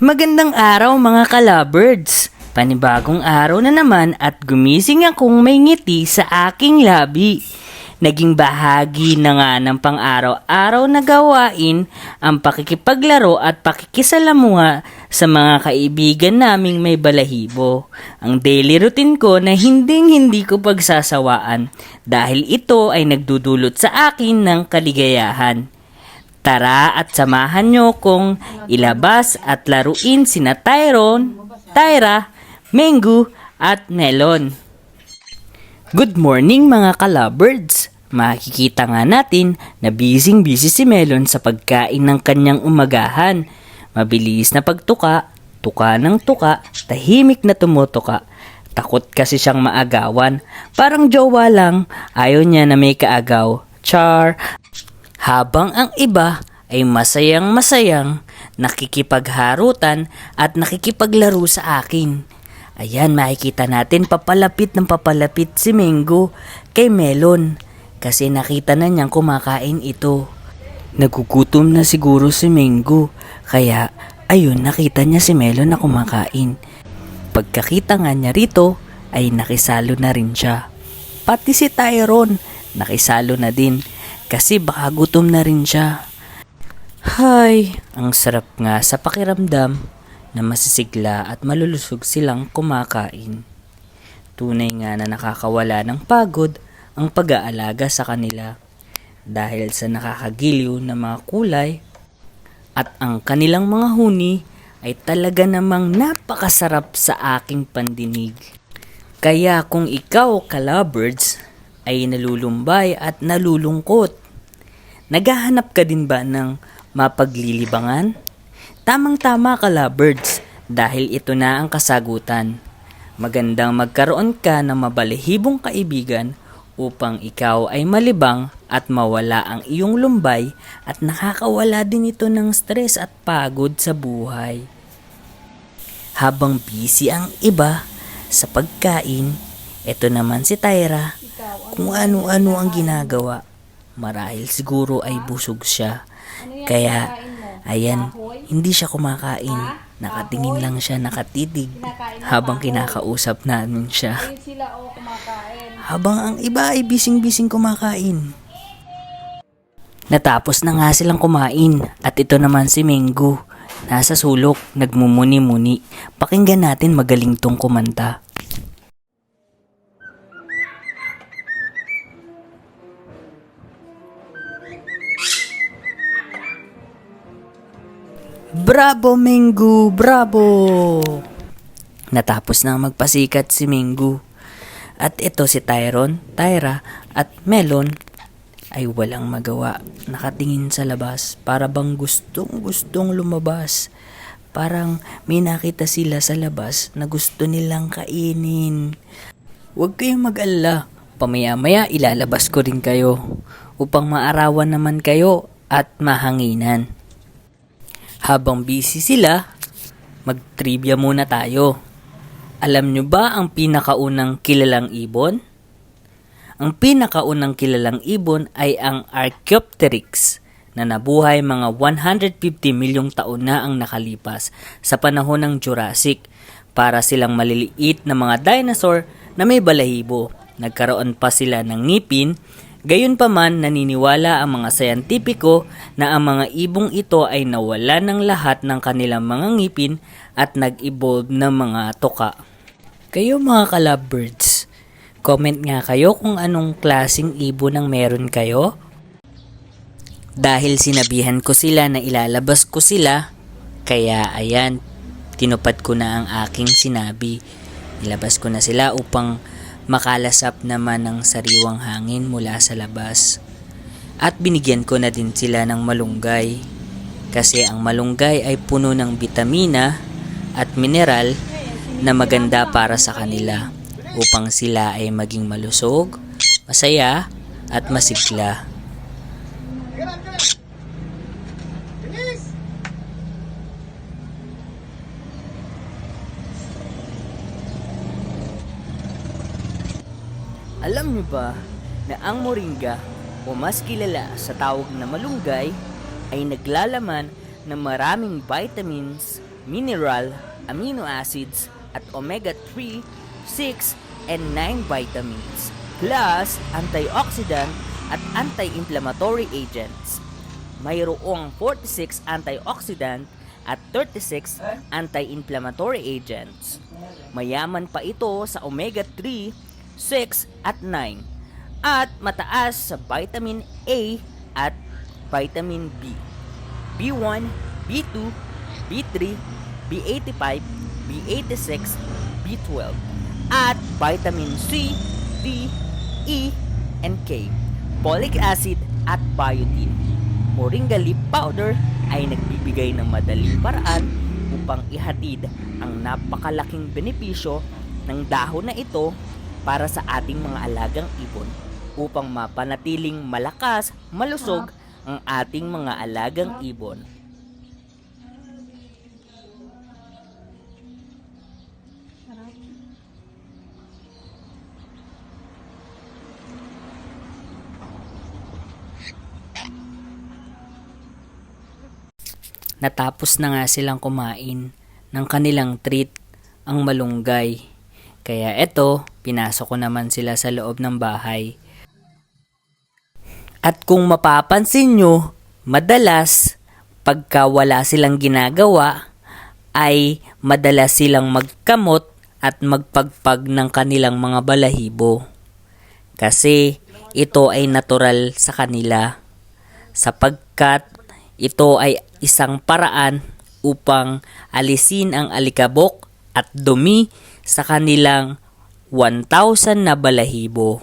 Magandang araw mga kalabirds! Panibagong araw na naman at gumising akong may ngiti sa aking labi. Naging bahagi na nga ng pang-araw-araw na gawain ang pakikipaglaro at pakikisalamuha sa mga kaibigan naming may balahibo. Ang daily routine ko na hinding-hindi ko pagsasawaan dahil ito ay nagdudulot sa akin ng kaligayahan. Tara at samahan nyo kong ilabas at laruin sina Tyron, Tyra, Mengu at Melon. Good morning mga kalabirds! Makikita nga natin na busy-busy si Melon sa pagkain ng kanyang umagahan. Mabilis na pagtuka, tuka ng tuka, tahimik na tumutuka. Takot kasi siyang maagawan. Parang jowa lang, ayaw niya na may kaagaw. Char! Habang ang iba ay masayang masayang nakikipagharutan at nakikipaglaro sa akin. Ayan, makikita natin papalapit ng papalapit si Mengo kay Melon kasi nakita na niyang kumakain ito. Nagugutom na siguro si Mengo kaya ayun nakita niya si Melon na kumakain. Pagkakita nga niya rito ay nakisalo na rin siya. Pati si Tyron nakisalo na din kasi baka gutom na rin siya. Hay, ang sarap nga sa pakiramdam na masisigla at malulusog silang kumakain. Tunay nga na nakakawala ng pagod ang pag-aalaga sa kanila dahil sa nakakagiliw na mga kulay at ang kanilang mga huni ay talaga namang napakasarap sa aking pandinig. Kaya kung ikaw, kalabirds, ay nalulumbay at nalulungkot, naghahanap ka din ba ng mapaglilibangan? Tamang-tama ka, lovebirds, dahil ito na ang kasagutan. Magandang magkaroon ka ng mabalihibong kaibigan upang ikaw ay malibang at mawala ang iyong lumbay at nakakawala din ito ng stress at pagod sa buhay. Habang busy ang iba sa pagkain, ito naman si Tyra kung ano-ano ang ginagawa. Marahil siguro ay busog siya. Kaya, ayan, hindi siya kumakain. Nakatingin lang siya, nakatitig habang kinakausap namin siya. Habang ang iba ay bising-bising kumakain. Natapos na nga silang kumain at ito naman si Menggo. Nasa sulok, nagmumuni-muni. Pakinggan natin magaling tong kumanta. Bravo, Menggu! Bravo! Natapos na magpasikat si Menggu. At ito si Tyron, Tyra at Melon ay walang magawa. Nakatingin sa labas para bang gustong gustong lumabas. Parang may nakita sila sa labas na gusto nilang kainin. Huwag kayong mag-alala. Pamaya-maya ilalabas ko rin kayo upang maarawan naman kayo at mahanginan. Habang busy sila, mag-trivia muna tayo. Alam nyo ba ang pinakaunang kilalang ibon? Ang pinakaunang kilalang ibon ay ang Archaeopteryx na nabuhay mga 150 milyong taon na ang nakalipas sa panahon ng Jurassic para silang maliliit na mga dinosaur na may balahibo. Nagkaroon pa sila ng ngipin Gayunpaman, naniniwala ang mga sayantipiko na ang mga ibong ito ay nawala ng lahat ng kanilang mga ngipin at nag-evolve ng mga toka. Kayo mga kalabirds, comment nga kayo kung anong klasing ibon ang meron kayo. Dahil sinabihan ko sila na ilalabas ko sila, kaya ayan, tinupad ko na ang aking sinabi. Ilabas ko na sila upang makalasap naman ng sariwang hangin mula sa labas. At binigyan ko na din sila ng malunggay. Kasi ang malunggay ay puno ng bitamina at mineral na maganda para sa kanila upang sila ay maging malusog, masaya at masigla. Alam niyo ba na ang moringa o mas kilala sa tawag na malunggay ay naglalaman ng maraming vitamins mineral, amino acids, at omega-3, 6, and 9 vitamins, plus antioxidant at anti-inflammatory agents. Mayroong 46 antioxidant at 36 anti-inflammatory agents. Mayaman pa ito sa omega-3, 6 at 9 at mataas sa vitamin A at vitamin B. B1, B2, B3, B85, B86, B12 at vitamin C, D, E, and K, folic acid at biotin. Moringa leaf powder ay nagbibigay ng madaling paraan upang ihatid ang napakalaking benepisyo ng dahon na ito para sa ating mga alagang ibon upang mapanatiling malakas, malusog ang ating mga alagang ibon. Natapos na nga silang kumain ng kanilang treat, ang malunggay. Kaya eto, pinasok ko naman sila sa loob ng bahay. At kung mapapansin nyo, madalas, pagka wala silang ginagawa, ay madalas silang magkamot at magpagpag ng kanilang mga balahibo. Kasi ito ay natural sa kanila sapagkat ito ay isang paraan upang alisin ang alikabok at dumi sa kanilang 1,000 na balahibo.